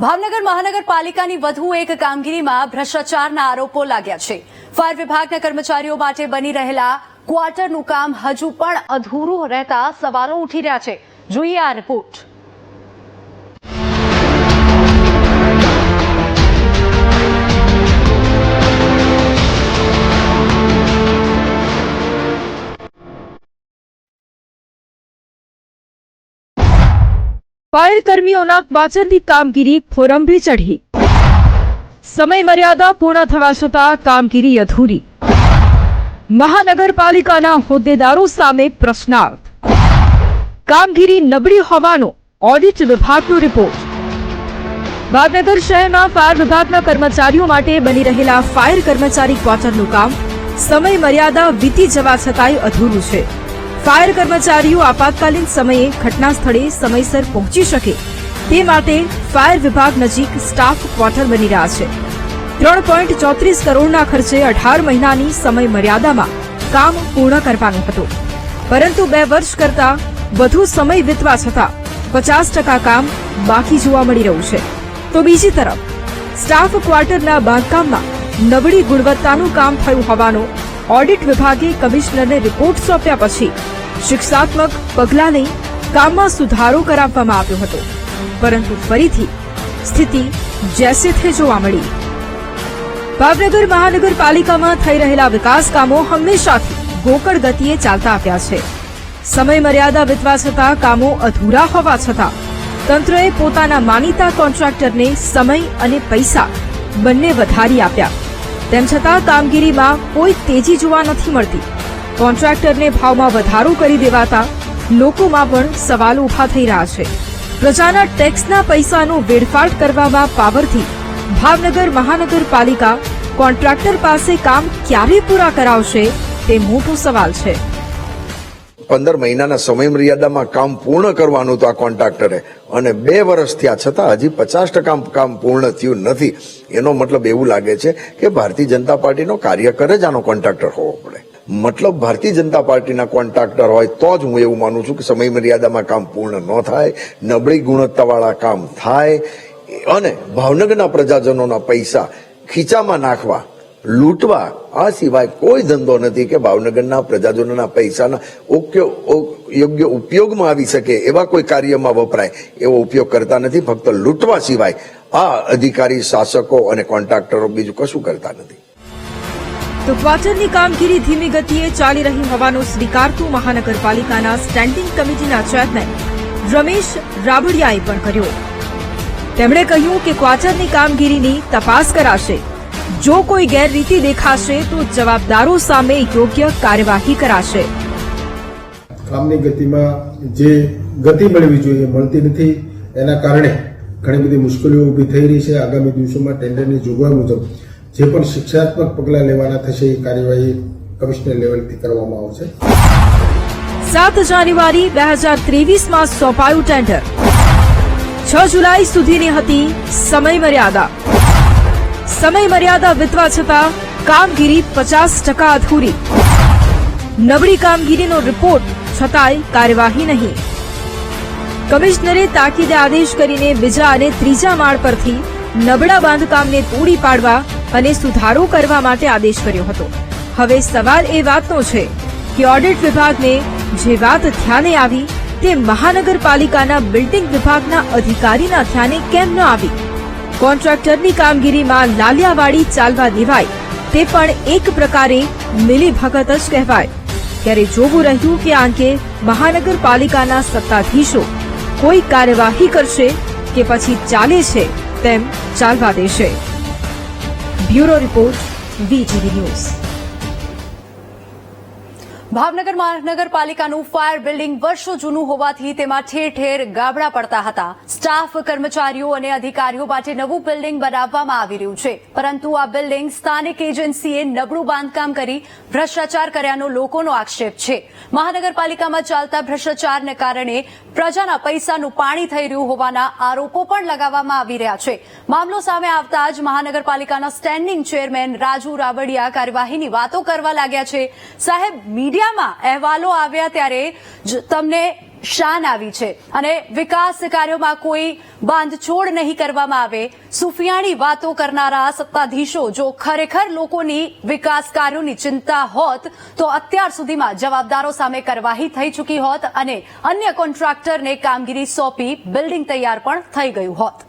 ભાવનગર મહાનગરપાલિકાની વધુ એક કામગીરીમાં ભ્રષ્ટાચારના આરોપો લાગ્યા છે. ફાયર વિભાગના કર્મચારીઓ માટે બની રહેલા ક્વાર્ટરનું કામ હજુ પણ અધૂરું રહેતા સવાલો ઉઠી રહ્યા છે. જોઈએ આ રિપોર્ટ ફાયર કર્મીઓના પાછળની કામગીરી ફોરંભી ચઢી. સમય મર્યાદા પૂર્ણ થવા છતાં કામગીરી અધૂરી. મહાનગરપાલિકાના હોદ્દેદારો સામે પ્રશ્નાર્થ. કામગીરી નબળી હોવાનો ઓડિટ વિભાગનો રિપોર્ટ. ભાવનગર શહેરમાં ફાયર વિભાગના કર્મચારીઓ માટે બની રહેલા ફાયર કર્મચારી ક્વાર્ટરનું કામ સમય મર્યાદા વીતી જવા છતાંય અધૂરું છે. ફાયર કર્મચારીઓ આપાતકાલીન સમયે ઘટના સ્થળે સમયસર પહોંચી શકે. તે માટે ફાયર વિભાગ નજીક સ્ટાફ ક્વાર્ટર બની રહ્યા છે. ત્રણ પોઈન્ટ ચોત્રીસ કરોડના ખર્ચે અઢાર મહિનાની સમય મર્યાદામાં કામ પૂર્ણ કરવાનું હતું. પરંતુ બે વર્ષ કરતા વધુ સમય વીતવા છતાં પચાસ ટકા કામ બાકી જોવા મળી રહ્યું છે. તો બીજી તરફ, સ્ટાફ ક્વાર્ટરના બાંધકામમાં નબળી ગુણવત્તાનું કામ થયું હોવાનો ઓડિટ વિભાગે કમિશનરને રિપોર્ટ સોંપ્યા પછી શિક્ષાત્મક પગલાં લઈ કામમાં સુધારો કરાવવામાં આવ્યો હતો. પરંતુ ફરીથી સ્થિતિ જેસે થે જોવા મળી. ભાવનગર મહાનગરપાલિકામાં થઈ રહેલા વિકાસ કામો હંમેશાથી ગોકળ ગતિએ ચાલતા આવ્યા છે. સમય મર્યાદા વીતવા છતાં કામો અધૂરા હોવા છતાં તંત્રએ પોતાના માનીતા કોન્ટ્રાક્ટરને સમય અને પૈસા બંને વધારી આપ્યા. તેમ છતાં કામગીરીમાં કોઈ તેજી જોવા નથી મળતી. કોન્ટ્રાક્ટરને ભાવમાં વધારો કરી દેવાતા લોકોમાં પણ સવાલો ઊભા થઈ રહ્યા છે. પ્રજાના ટેક્સના પૈસાનો વેડફાટ કરવામાં પાવરથી ભાવનગર મહાનગરપાલિકા કોન્ટ્રાક્ટર પાસે કામ ક્યારે પૂરા કરાવશે તે મોટો સવાલ છે. પંદર મહિનાના સમય મર્યાદામાં કામ પૂર્ણ કરવાનું હતું આ કોન્ટ્રાક્ટરે અને બે વર્ષ થયા છતાં હજી પચાસ ટકા કામ પૂર્ણ થયું નથી. એનો મતલબ એવું લાગે છે કે ભારતીય જનતા પાર્ટીનો કાર્યકર જ આનો કોન્ટ્રાક્ટર હોવો પડે. મતલબ ભારતીય જનતા પાર્ટીના કોન્ટ્રાક્ટર હોય તો જ હું એવું માનું છું કે સમય મર્યાદામાં કામ પૂર્ણ ન થાય, નબળી ગુણવત્તાવાળા કામ થાય. અને ભાવનગરના પ્રજાજનોના પૈસા ખીચામાં નાખવા લૂંટવા. આ સિવાય કોઈ ધંધો નથી કે ભાવનગરના પ્રજાજનોના પૈસાના યોગ્ય ઉપયોગમાં આવી શકે એવા કોઈ કાર્યમાં વપરાય. એવો ઉપયોગ કરતા નથી, ફક્ત લૂંટવા સિવાય. આ અધિકારી, શાસકો અને કોન્ટ્રાક્ટરો બીજું કશું કરતા નથી. તો ક્વાર્ટરની કામગીરી ધીમી ગતિએ ચાલી રહી હોવાનો સ્વીકારતું મહાનગરપાલિકાના સ્ટેન્ડિંગ કમિટીના ચેરમેન રમેશ રાબડિયાએ પણ કર્યો. તેમણે કહ્યું કે ક્વાર્ટરની કામગીરીની તપાસ કરાશે. જો કોઈ ગેરરીતિ દેખાશે તો જવાબદારો સામે યોગ્ય કાર્યવાહી કરાશે. કામની ગતિમાં જે ગતિ મળવી જોઈએ મળતી નથી એના કારણે ઘણી બધી મુશ્કેલીઓ ઊભી થઈ રહી છે આગામી દિવસોમાં ટેન્ડરની જોગવાઈ મુજબ. જે પણ શિક્ષાત્મક પગલાં લેવાના થશે એ કાર્યવાહી કમિશનર લેવલથી કરવામાં આવશે. સાત જાન્યુઆરી બે હજાર ત્રેવીસમાં સોંપાયું ટેન્ડર. છ જુલાઈ સુધીની હતી સમય મર્યાદા સમય મર્યાદા વીતવા છતાં કામગીરી પચાસ ટકા અધૂરી. નબળી કામગીરીનો રિપોર્ટ છતાંય કાર્યવાહી નહીં. કમિશનરે તાકીદે આદેશ કરીને બીજા અને ત્રીજા માળ પરથી નબળા બાંધકામને તોડી પાડવા અને સુધારો કરવા માટે આદેશ કર્યો હતો. હવે સવાલ એ વાતનો છે કે ઓડિટ વિભાગને જે વાત ધ્યાને આવી તે મહાનગરપાલિકાના બિલ્ડિંગ વિભાગના અધિકારીના ધ્યાને કેમ ન આવી? કોન્ટ્રાક્ટરની કામગીરીમાં લાલિયાવાડી ચાલવા દેવાય. તે પણ એક પ્રકારે મિલીભગત જ કહેવાય. ત્યારે જોવું રહ્યું કે આ અંગે મહાનગરપાલિકાના સત્તાધીશો કોઈ કાર્યવાહી કરશે કે પછી ચાલે છે તેમ ચાલવા દેશે. Bureau report VTV news. Bhavnagar મહાનગરપાલિકાનું fire building વર્ષો જૂનું હોવાથી તેમાં ઠેર ઠેર ગાબડા પડતા હતા. સ્ટાફ, કર્મચારીઓ અને અધિકારીઓ માટે નવું બિલ્ડિંગ બનાવવામાં આવી રહ્યું છે. પરંતુ આ બિલ્ડિંગ સ્થાનિક એજન્સીએ નબળું બાંધકામ કરી ભ્રષ્ટાચાર કર્યાનો લોકોનો આક્ષેપ છે. મહાનગરપાલિકામાં ચાલતા ભ્રષ્ટાચારને કારણે પ્રજાના પૈસાનું પાણી થઈ રહ્યું હોવાના આરોપો પણ લગાવવામાં આવી રહ્યા છે. મામલો સામે આવતા જ મહાનગરપાલિકાના સ્ટેન્ડિંગ ચેરમેન રાજુ રાવડિયા કાર્યવાહીની વાતો કરવા લાગ્યા છે. સાહેબ મીડિયામાં અહેવાલો આવ્યા ત્યારે તમને શાન આવી છે. અને વિકાસ કાર્યોમાં કોઈ બાંધછોડ નહીં કરવામાં આવે. સુફિયાણી વાતો કરનારા સત્તાધીશો જો ખરેખર લોકોની વિકાસ કાર્યોની ચિંતા હોત, તો અત્યાર સુધીમાં જવાબદારો સામે કાર્યવાહી થઈ ચૂકી હોત અને અન્ય કોન્ટ્રાક્ટરને કામગીરી સોંપી બિલ્ડિંગ તૈયાર પણ થઈ ગયું હોત.